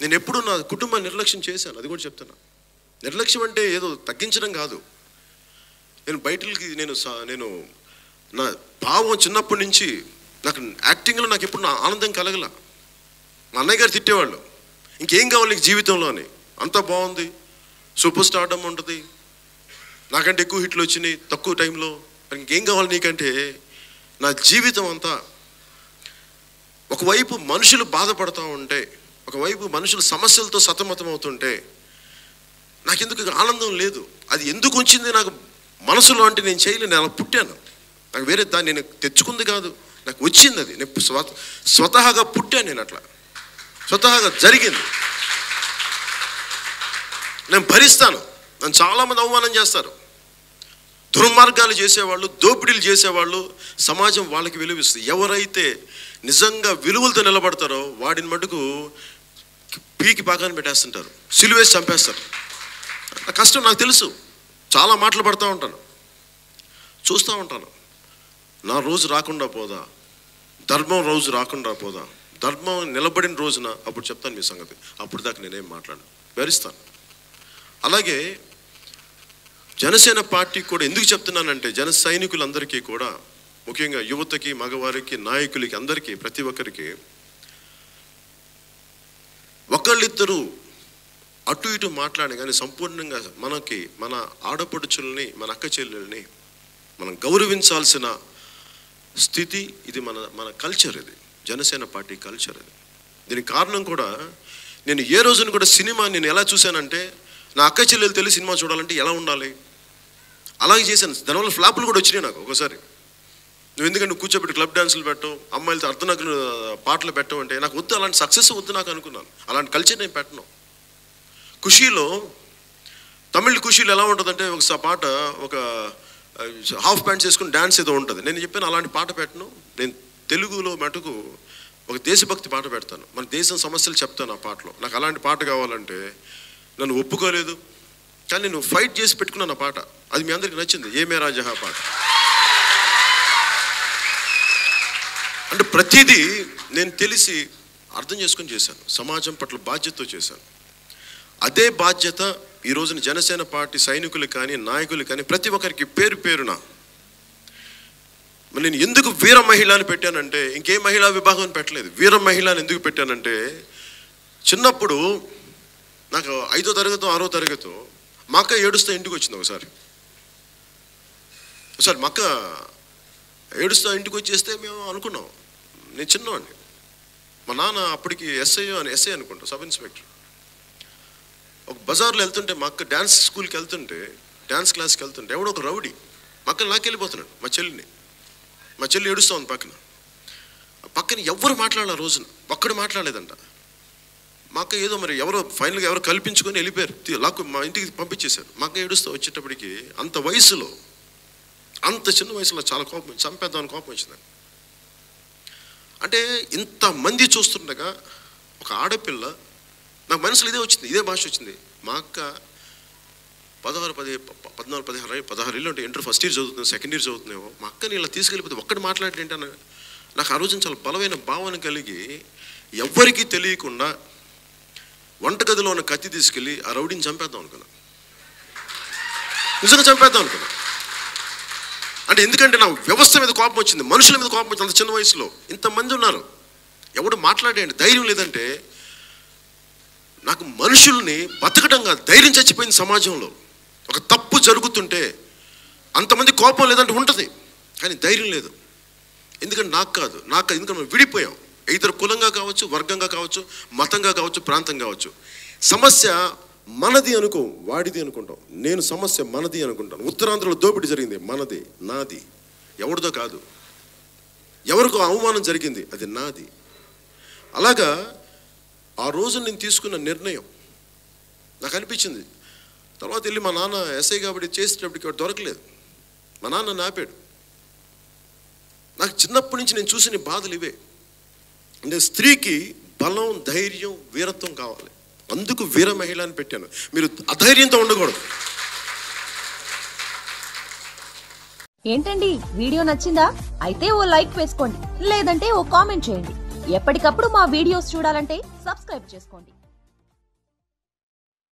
నేను ఎప్పుడు నా కుటుంబాన్ని నిర్లక్ష్యం చేశాను అది కూడా చెప్తున్నా. నిర్లక్ష్యం అంటే ఏదో తగ్గించడం కాదు. నేను బయటకి నేను సా- నేను నా భావం చిన్నప్పటి నుంచి నాకు యాక్టింగ్లో నాకు ఎప్పుడు నా ఆనందం కలగల. మా అన్నయ్య గారు తిట్టేవాళ్ళు. ఇంకేం కావాలి నీకు జీవితంలో అని. అంతా బాగుంది. సూపర్ స్టార్డమ్ ఉంటుంది. నాకంటే ఎక్కువ హిట్లు వచ్చినాయి తక్కువ టైంలో. ఇంకేం కావాలి నీకంటే నా జీవితం అంతా ఒకవైపు మనుషులు బాధపడుతూ ఉంటే ఒకవైపు మనుషులు సమస్యలతో సతమతం అవుతుంటే నాకెందుకు ఆనందం లేదు. అది ఎందుకు వచ్చింది నాకు మనసులో అంటే నేను చేయలేను నేను అలా పుట్టాను. నాకు వేరే దాన్ని నేను తెచ్చుకుంది కాదు. నాకు వచ్చింది అది. నేను స్వ స్వతహాగా పుట్టాను నేను అట్లా. స్వతహాగా జరిగింది. నేను భరిస్తాను. నన్ను చాలామంది అవమానం చేస్తారు. దుర్మార్గాలు చేసేవాళ్ళు దోపిడీలు చేసేవాళ్ళు సమాజం వాళ్ళకి విలువిస్తుంది. ఎవరైతే నిజంగా విలువలతో నిలబడతారో వాడిని మటుకు పీకి పాకాన్ని పెట్టేస్తుంటారు. సిలువేసి చంపేస్తారు. నా కష్టం నాకు తెలుసు. చాలా మాటలు పడుతూ ఉంటాను. చూస్తూ ఉంటాను. నా రోజు రాకుండా పోదా? ధర్మం రోజు రాకుండా పోదా? ధర్మం నిలబడిన రోజున అప్పుడు చెప్తాను మీ సంగతి. అప్పుడు దాకా నేనేం మాట్లాడను. భరిస్తాను అలాగే జనసేన పార్టీ కూడా ఎందుకు చెప్తున్నానంటే జన సైనికులందరికీ కూడా ముఖ్యంగా యువతకి మగవారికి నాయకులకి అందరికీ ప్రతి ఒక్కరికి ఒకళ్ళిద్దరూ అటు ఇటు మాట్లాడి కానీ సంపూర్ణంగా మనకి మన ఆడపడుచుల్ని మన అక్క చెల్లెల్ని మనం గౌరవించాల్సిన స్థితి ఇది మన మన కల్చర్ ఇది. జనసేన పార్టీ కల్చర్ ఇది. దీనికి కారణం కూడా నేను ఏ రోజున కూడా సినిమా నేను ఎలా చూశానంటే నా అక్క చెల్లెలు తెలిసి సినిమా చూడాలంటే ఎలా ఉండాలి? అలాగే చేశాను. దానివల్ల ఫ్లాపులు కూడా వచ్చినాయి నాకు ఒకసారి. నువ్వు ఎందుకంటే కూర్చోబెట్టి క్లబ్ డాన్సులు పెట్టవు అమ్మాయిలతో అర్ధనగ్న పాటలు పెట్టవు అంటే నాకు వద్దు అలాంటి సక్సెస్ వద్దు నాకు అనుకున్నాను. అలాంటి కల్చర్ నేను పెట్టను. ఖుషీలో తమిళ్ ఖుషీలో ఎలా ఉంటుందంటే ఒక పాట ఒక హాఫ్ ప్యాంట్స్ వేసుకుని డ్యాన్స్ ఏదో ఉంటుంది. నేను చెప్పాను అలాంటి పాట పెట్టను. నేను తెలుగులో మటుకు ఒక దేశభక్తి పాట పెడతాను. మన దేశం సమస్యలు చెప్తాను ఆ పాటలో. నాకు అలాంటి పాట కావాలంటే నన్ను ఒప్పుకోలేదు. కానీ నేను ఫైట్ చేసి పెట్టుకున్నాను ఆ పాట. అది మీ అందరికి నచ్చింది. ఏ మేరా జహా పాట? అంటే ప్రతిదీ నేను తెలిసి అర్థం చేసుకొని చేశాను. సమాజం పట్ల బాధ్యతతో చేశాను. అదే బాధ్యత ఈ రోజున జనసేన పార్టీ సైనికులు కానీ నాయకులు కానీ ప్రతి ఒక్కరికి పేరు పేరున. నేను ఎందుకు వీర మహిళ అని పెట్టానంటే ఇంకే మహిళా విభాగం పెట్టలేదు. వీర మహిళ అని ఎందుకు పెట్టానంటే చిన్నప్పుడు నాకు ఐదో తరగతో ఆరో తరగతో మా అక్క ఏడుస్తా ఇంటికి వచ్చింది ఒకసారి. ఒకసారి మా అక్క ఏడుస్తా ఇంటికి వచ్చేస్తే మేము అనుకున్నాం. నేను చిన్నవాడిని. మా నాన్న అప్పటికి ఎస్ఐ అని ఎస్ఐ అనుకుంటా సబ్ ఇన్స్పెక్టర్. ఒక బజార్లో వెళ్తుంటే మా అక్క డ్యాన్స్ స్కూల్కి వెళ్తుంటే డ్యాన్స్ క్లాస్కి వెళ్తుంటే ఎవడో ఒక రౌడీ మా అక్క వెళ్ళిపోతున్నాడు మా చెల్లిని. మా చెల్లి ఏడుస్తా ఉంది పక్కన. పక్కన ఎవ్వరు మాట్లాడాలి ఆ రోజున? ఒక్కడు మాట్లాడలేదంట. మా అక్క ఏదో మరి ఎవరో ఫైనల్గా ఎవరో కల్పించుకొని వెళ్ళిపోయారు. తీ- లాక్కు మా ఇంటికి పంపించేశారు. మా అక్క ఏడుస్తూ వచ్చేటప్పటికి అంత వయసులో అంత చిన్న వయసులో చాలా కోపం చంపేద్దామని కోపం వచ్చింది. అంటే ఇంతమంది చూస్తుండగా ఒక ఆడపిల్ల నాకు మనసులో ఇదే వచ్చింది ఇదే భాష వచ్చింది. మా అక్క పదహారు పది ప- పద్నాలుగు పదిహారు పదహారు ఇల్లు అంటే ఇంటర్ ఫస్ట్ ఇయర్ చదువుతుంది సెకండ్ ఇయర్ చదువుతున్నామో మా అక్కని ఇలా తీసుకెళ్ళిపోతే ఒక్కటి మాట్లాడేంటి నాకు ఆ రోజున చాలా బలమైన భావన కలిగి ఎవ్వరికీ తెలియకుండా వంటగదిలో ఉన్న కత్తి తీసుకెళ్ళి ఆ రౌడీని చంపేద్దాం అనుకున్నా. నిజంగా చంపేద్దాం అనుకున్నా. అంటే ఎందుకంటే నా వ్యవస్థ మీద కోపం వచ్చింది మనుషుల మీద కోపం వచ్చింది అంత చిన్న వయసులో. ఇంతమంది ఉన్నారు. ఎవడు మాట్లాడేయండి ధైర్యం లేదంటే నాకు మనుషుల్ని బతకడంగా ధైర్యం చచ్చిపోయింది సమాజంలో. ఒక తప్పు జరుగుతుంటే అంతమంది కోపం లేదంటే ఉంటుంది కానీ ధైర్యం లేదు. ఎందుకంటే నాకు కాదు నాకు కాదు, ఎందుకంటే మనం విడిపోయాం. ఇద్దరు కులంగా కావచ్చు వర్గంగా కావచ్చు మతంగా కావచ్చు ప్రాంతం కావచ్చు. సమస్య మనది అనుకో వాడిది అనుకుంటాం. నేను సమస్య మనది అనుకుంటాను. ఉత్తరాంధ్రలో దోపిడీ జరిగింది. మనది నాది. ఎవరిదో కాదు. ఎవరికో అవమానం జరిగింది. అది నాది. అలాగా ఆ రోజు నేను తీసుకున్న నిర్ణయం. నాకు అనిపించింది. తర్వాత వెళ్ళి మా నాన్న ఎస్ఐ కాబట్టి చేసేటప్పటికి వాడు దొరకలేదు. మా నాన్న నాపాడు నాకు చిన్నప్పటి నుంచి నేను చూసిన బాధలు ఇవే. అంటే స్త్రీకి బలం ధైర్యం వీరత్వం కావాలి. అందుకు వీర మహిళ అని పెట్టాను. మీరు అధైర్యంతో ఉండకూడదు. ఏంటండి? వీడియో నచ్చిందా? అయితే ఓ లైక్ వేసుకోండి. లేదంటే ఓ కామెంట్ చేయండి. ఎప్పటికప్పుడు మా వీడియోస్ చూడాలంటే సబ్స్క్రైబ్ చేసుకోండి.